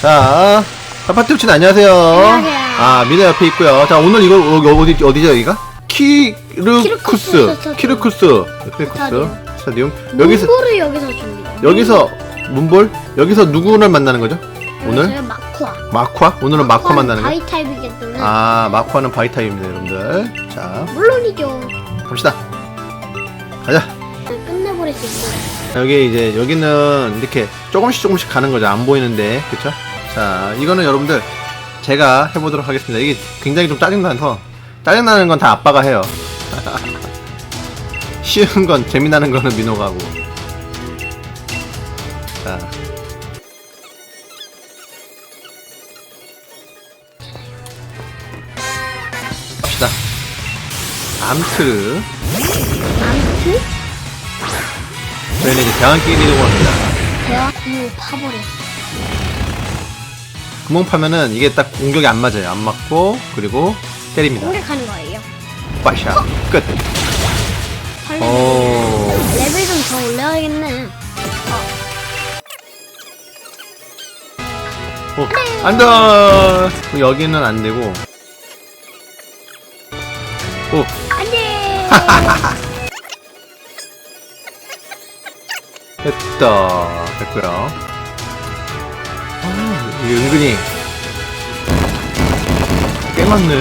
자, 아파트우친 안녕하세요. 안녕하세요. 아, 미네 옆에 있고요. 자, 오늘 이거 어, 어디 어디죠 여기가? 키르쿠스, 키르쿠스 키르쿠스, 스타디움. 스타디움. 여기서 문볼을 여기서 줍니다. 여기서 문볼 여기서 누구를 만나는 거죠? 오늘 마쿠아. 마쿠아? 오늘은 마쿠아 만나는 거? 바이 타입이기 때문에. 아, 마쿠아는 바이타입니다, 여러분들. 자, 물론이죠. 갑시다. 가자. 끝내버릴 수 있어요. 여기 이제 여기는 이렇게 조금씩 조금씩 가는 거죠. 안 보이는데, 그쵸? 자, 이거는 여러분들 제가 해보도록 하겠습니다. 이게 굉장히 좀 짜증나서 짜증나는 건 다 아빠가 해요. 쉬운 건 재미나는 거는 민호가 하고. 자. 갑시다. 암트. 암트? 저희는 이제 대왕끼리 이동을 합니다. 대학구 파버렸어. 구멍 파면은 이게 딱 공격이 안 맞아요. 안 맞고 그리고 때립니다. 공격하는 거예요. 빠샤 끝. 살려. 오. 레벨 좀 더 올려야겠네. 오. 안돼. 여기는 안 되고. 오. 안 돼. 됐다. 됐고요. 아, 이게 은근히 꽤 많네.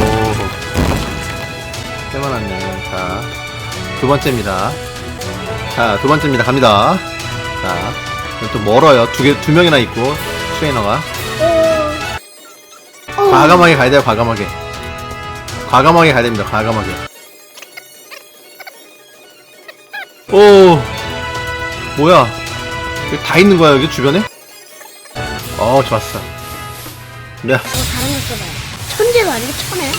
오. 꽤 많았네. 자, 두 번째입니다. 자, 두 번째입니다. 갑니다. 자, 또 멀어요. 두 개, 두 명이나 있고, 트레이너가. 오. 과감하게 가야 돼요, 과감하게. 과감하게 가야 됩니다, 과감하게. 오, 뭐야. 여기 다 있는 거야, 여기 주변에? 어, 좋았어. 네, 어, 다른 거 써봐요. 천재가 아니고 천해.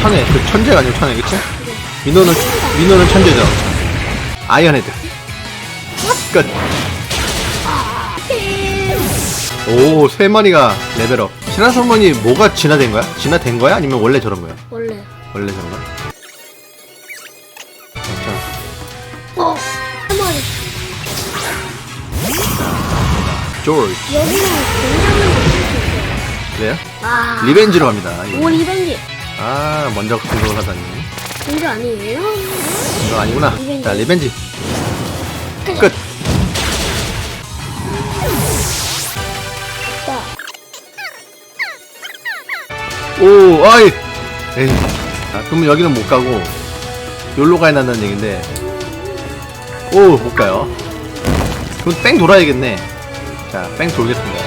천에, 그 천재가 아니고 천에, 그치? 민호는, 민호는 천재죠. 아이언헤드. 끝. 오, 세 마리가 레벨업. 신화선문이 뭐가 진화된 거야? 진화된 거야? 아니면 원래 저런 거야? 원래. 원래 저런 거야? 여기는 굉장히 그래요? 아. 리벤지로 갑니다. 이거. 오 리벤지. 아, 먼저 공격을 하다니. 공주 아니에요? 이거 아니구나. 리벤지. 자, 리벤지. 끝. 자, 오, 아이. 에이. 자, 그러면 여기는 못 가고, 여기로 가야 한다는 얘긴데. 오, 못 가요. 그럼 뺑 돌아야겠네. 자, 뺑 돌겠습니다.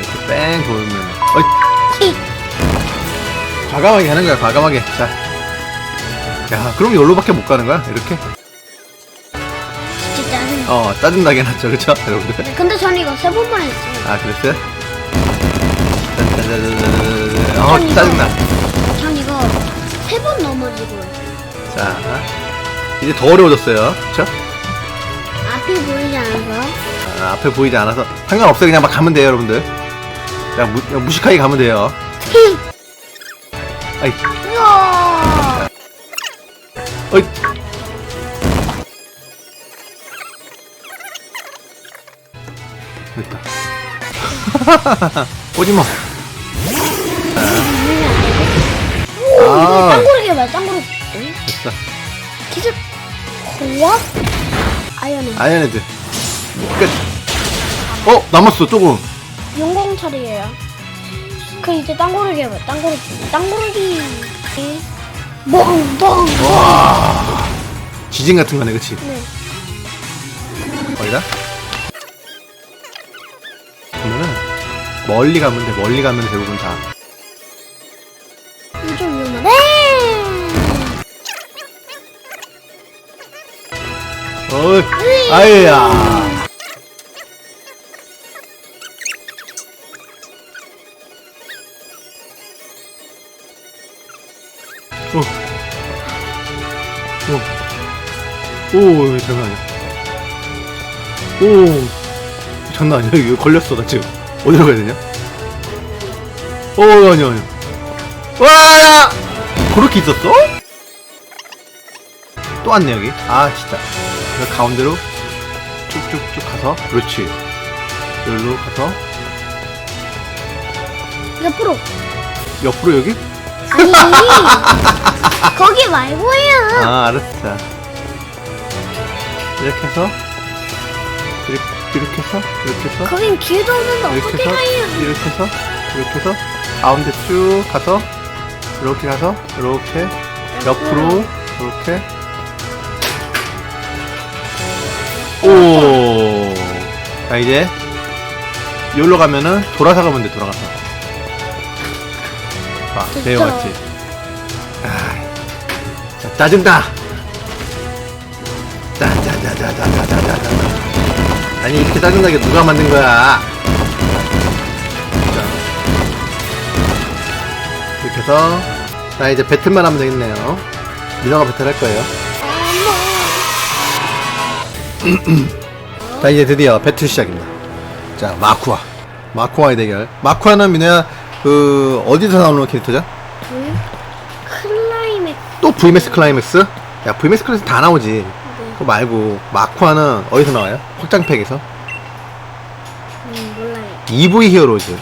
이렇게 뺑 돌면. 어이. 과감하게 하는 거야, 과감하게. 자. 야, 그럼 여기로밖에 못 가는 거야? 이렇게? 진짜 짜증. 어, 짜증나게 났죠, 그쵸? 여러분들? 근데 전 이거 세 번만 했어요. 아, 그랬어요? 어, 전 이거- 짜증나. 전 이거 세 번 넘어지고요. 자, 이제 더 어려워졌어요. 그쵸? 앞이 보이지 않아서. 아, 앞에 보이지 않아서 상관없어요. 그냥 막 가면 돼요, 여러분들. 그냥, 무, 그냥 무식하게 가면 돼요. 아이, 우와. 어이. 됐다. 오지마. 오, 아. 이거 짱구르기 봐, 짱구르기. 응? 됐다. 기습. 고압. 아이언은 아이언헤드. 끝. 어, 남았어, 조금. 용공 처리예요. 그 이제 짱구르기 해봐. 짱구르기. 뻥, 뻥. 와. 지진 같은 거네, 그치? 네. 어디다? 그러면은, 멀리 가면 돼, 멀리 가면 대부분 다. 좀 위험하네. 어이, 아유야. 오. 오. 오, 장난 아니야. 오. 장난 아니야. 이거 걸렸어, 나 지금. 어디로 가야 되냐? 오, 아니야, 아니야. 와, 야! 그렇게 있었어? 또 왔네, 여기. 아, 진짜. 그 가운데로 쭉쭉쭉 가서 그렇지 여기로 가서 옆으로. 옆으로 여기 아니, 거기 말고요. 아 알았어 자. 이렇게 해서 이렇게, 이렇게 해서 이렇게 해서 거긴 길도 없는데 이렇게 어떻게 해서 가요? 이렇게 해서 이렇게 해서 가운데 쭉 가서 이렇게 가서 이렇게 옆으로 이렇게 오. 자 이제 여기로 가면은 돌아서 가면 돼 돌아가서. 아 진짜. 배워갔지. 아, 자, 짜증나. 아니 이렇게 짜증나게 누가 만든 거야? 자, 이렇게 해서 자 이제 배틀만 하면 되겠네요. 민호가 배틀 할 거예요. 자 이제 드디어 배틀 시작입니다. 자 마쿠아, 마쿠아의 대결. 마쿠아는 민호야 그 어디서 나오는 캐릭터죠? 응? 클라이맥. 또 VMAX 클라이맥스? 야 VMAX 클라이맥스 다 나오지. 그거 말고 마쿠아는 어디서 나와요? 확장팩에서 음, 몰라요. EV 히어로즈.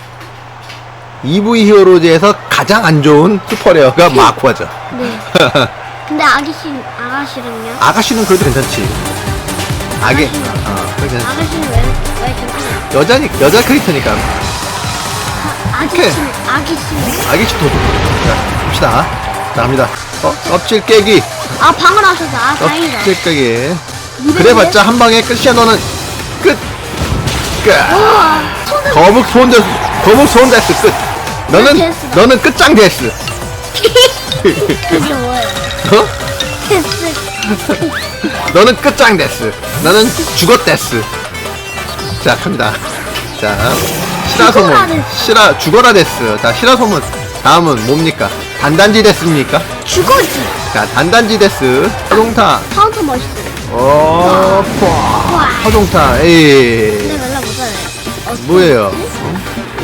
EV 히어로즈에서 가장 안 좋은 슈퍼레어가 마쿠아죠. 네. 근데 아기씨, 아가씨는요? 아가씨는 그래도 괜찮지. 아기, 아가씨는? 어, 그래 괜찮지. 아가씨는 왜, 왜 괜찮아요? 여자니, 여자 캐릭터니까. 아기씨는, 아기씨는? 아기씨 도둑. 자, 봅시다. 자, 갑니다. 어, 껍질 깨기. 아, 방을 하셨다. 아, 다행이다. 껍질 깨기. 이랬네? 그래봤자 한 방에 끝이야, 너는. 끝. 끝. 우와, 거북 소원 데스, 거북 소원 데스 끝. 너는, 데스다. 너는 끝장 데스. 그게 뭐예요? 어? 데스. 너는 끝장 데스. 너는 죽었 데스. 자, 갑니다. 자, 시라 죽어라 소문. 데스. 시라, 죽어라 데스. 자, 시라 소문. 다음은 뭡니까? 단단지 데스입니까? 죽었지. 자, 단단지 데스. 화동타. 카운터 멋있어요. 어. 와. 화동타. 에이. 근데 별로 못하네. 어, 뭐예요?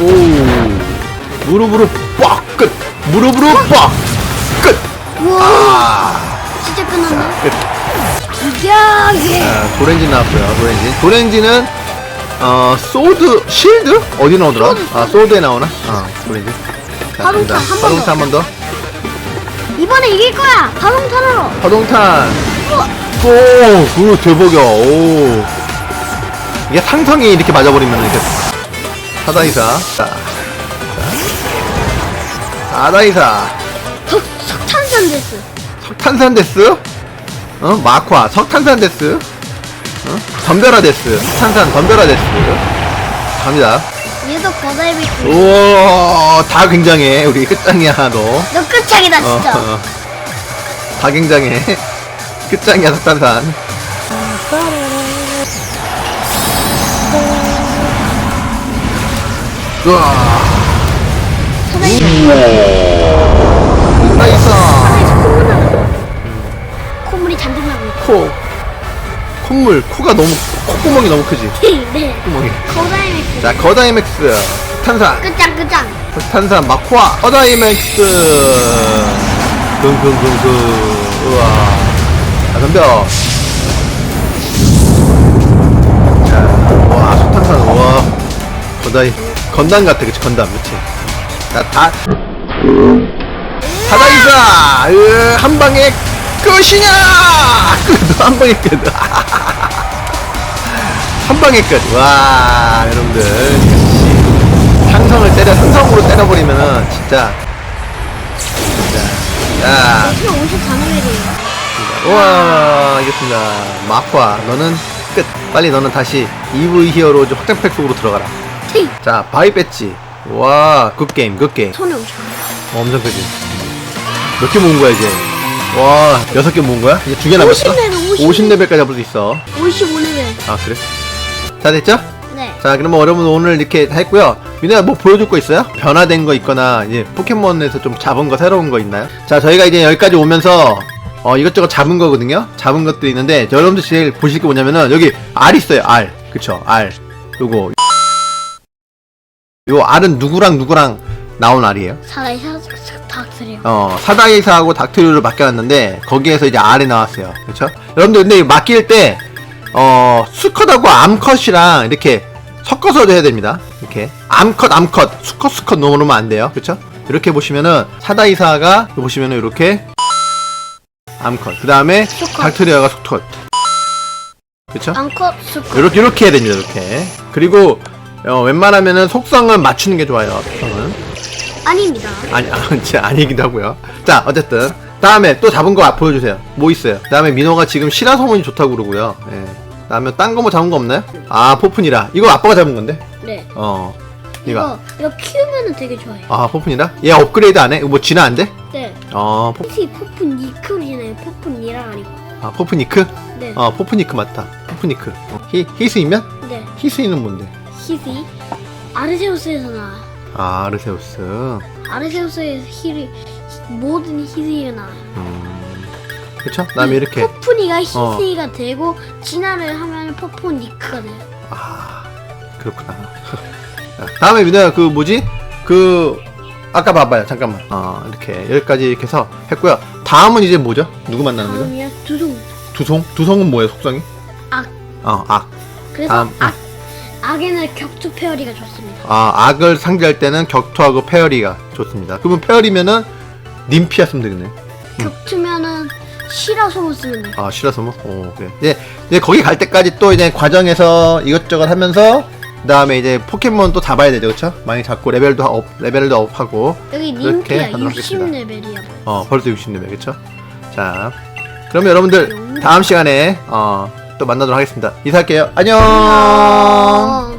오. 무릎으로 빡! 끝! 무릎으로 빡! 끝! 우와, 아. 진짜 끝났네. 끝. 이야, 예. 아, 도렌지 나왔고요. 도렌지. 도렌지는 어 소드 실드 어디 나오더라? 소드, 아 소드에 나오나? 아 도렌지. 자, 화동탄 갑니다. 한번 화동탄 한번 더. 이번에 이길 거야. 자동차로. 화동탄. 우와, 오, 그 대박이야. 오. 이게 상성이 이렇게 맞아버리면 이렇게. 사다이사. 석, 석탄산 데스. 석탄산 데스. 어 마ኳ 석탄산 데스. 어 덤벼라 데스. 석탄산 덤벼라 데스. 갑니다. 얘도 거다이 비트. 우와 다 굉장해 우리 끝장이야 너 너 끝 장이다, 진짜. 어, 어. 다 굉장해 끝장이야 석탄산 우와 사다이 나이스 사다이에서 콧물 나고. 콧물이 잔뜩 나고. 코 콧물 코가 너무 콧구멍이 너무 크지 네. 구멍이 거다이 비트. 자 거다이맥스 석탄산 끝장, 끝장. 석탄산 마코아. 거다이맥스 긍긍긍긍 우와. 자 덤벼 자, 와 석탄산 우와. 거다이 건담 같아 그치 건담 그치? 자다. 사다이사 으, 한 방에 끝이냐! 끝한 방에 끝. 한 방에 끝. 와, 여러분들. 상성을 때려, 상성으로 때려버리면은, 진짜. 진짜. 자, 지금 54레벨이에요. 우와, 이겼습니다. 마과, 너는 끝. 빨리 너는 다시 EV 히어로즈 확장팩 속으로 들어가라. 헤이. 자, 바이 배지. 와, 굿게임, 굿게임. 손에 오죠. 어, 엄청 크지. 몇 개 모은 거야, 이제? 와, 여섯 개 모은 거야? 이제 두 개 남았어? 50레벨, 50레벨까지 잡을 수 있어. 55레벨. 아, 그래? 다 됐죠? 네. 자, 그러면 여러분 오늘 이렇게 다 했고요. 민호야 뭐 보여줄 거 있어요? 변화된 거 있거나 이제 포켓몬에서 좀 잡은 거 새로운 거 있나요? 자, 저희가 이제 여기까지 오면서 어 이것저것 잡은 거거든요. 잡은 것들이 있는데 여러분들 제일 보실 게 뭐냐면은 여기 알 있어요. 알. 그쵸? 알. 요거 요 알은 누구랑 누구랑 나온 알이에요? 사다이 사, 사, 닥스래요. 어, 사다이사하고 닥터리오를 맡겨놨는데, 거기에서 이제 알이 나왔어요. 그쵸? 여러분들, 근데 맡길 때, 어 수컷하고 암컷이랑 이렇게 섞어서 해야 됩니다. 이렇게 암컷 암컷 수컷 수컷 놓으면 안 돼요. 그렇죠? 이렇게 보시면은 사다이사가 보시면은 이렇게 암컷 그 다음에 수컷. 닥트리아가 수컷 그렇죠? 암컷 수컷 이렇게 이렇게 해야 됩니다. 이렇게 그리고 어, 웬만하면은 속성은 맞추는 게 좋아요. 속성은 아닙니다 아니 아, 진짜 아니기도 하고요. 자 어쨌든 다음에 또 잡은 거 보여주세요. 뭐 있어요? 다음에 민호가 지금 시라 소문이 좋다고 그러고요. 예. 다음에 딴거 뭐 잡은 거 없나요? 아 포푼이라 이거 아빠가 잡은 건데. 네 어 이거 이거 이거 키우면은 되게 좋아요 아 포푼이라? 얘 업그레이드 안 해? 이거 뭐 진화 안 돼? 네 어 포, 혹시 포푼 니클이잖아요 포푼 니랑 아니고 아 포프니크? 네 어 포프니크 맞다. 포프니크. 어, 히 히스이면? 네. 히스이는 뭔데? 히시 아르세우스에서 나와요 아 아르세우스. 아르세우스의 히리 모든 히시가 나와요 음. 그쵸? 그다음에 이렇게 포푼이가 어. 히시가 되고 진화를 하면 포푼 니크가 돼요 아 그렇구나. 자, 다음에 민호야 그 뭐지? 그 아까 봐봐요 잠깐만. 어 이렇게 여기까지 이렇게 해서 했고요. 다음은 이제 뭐죠? 누구 만나는 거죠? 다음이야 두둥 두송? 두송은 뭐예요 속성이? 악 어 악. 그래서 다음, 악 악에는 격투 페어리가 좋습니다 아 악을 상대할 때는 격투하고 페어리가 좋습니다. 그러면 페어리면은 님피아 쓰면 되겠네. 격투면은 시라 소문 쓰면 돼요 아 뭐? 오 그래. 이제 이제 거기 갈 때까지 또 이제 과정에서 이것저것 하면서 그 다음에 이제 포켓몬 또 잡아야 되죠, 그렇죠? 많이 잡고 레벨도 업 레벨도 업하고 여기 이렇게 님피야 하도록 하겠습니다. 60레벨이야 어 벌써 60레벨 그렇죠? 자 그러면 여러분들 다음 시간에 어 또 만나도록 하겠습니다. 인사할게요. 안녕. 어...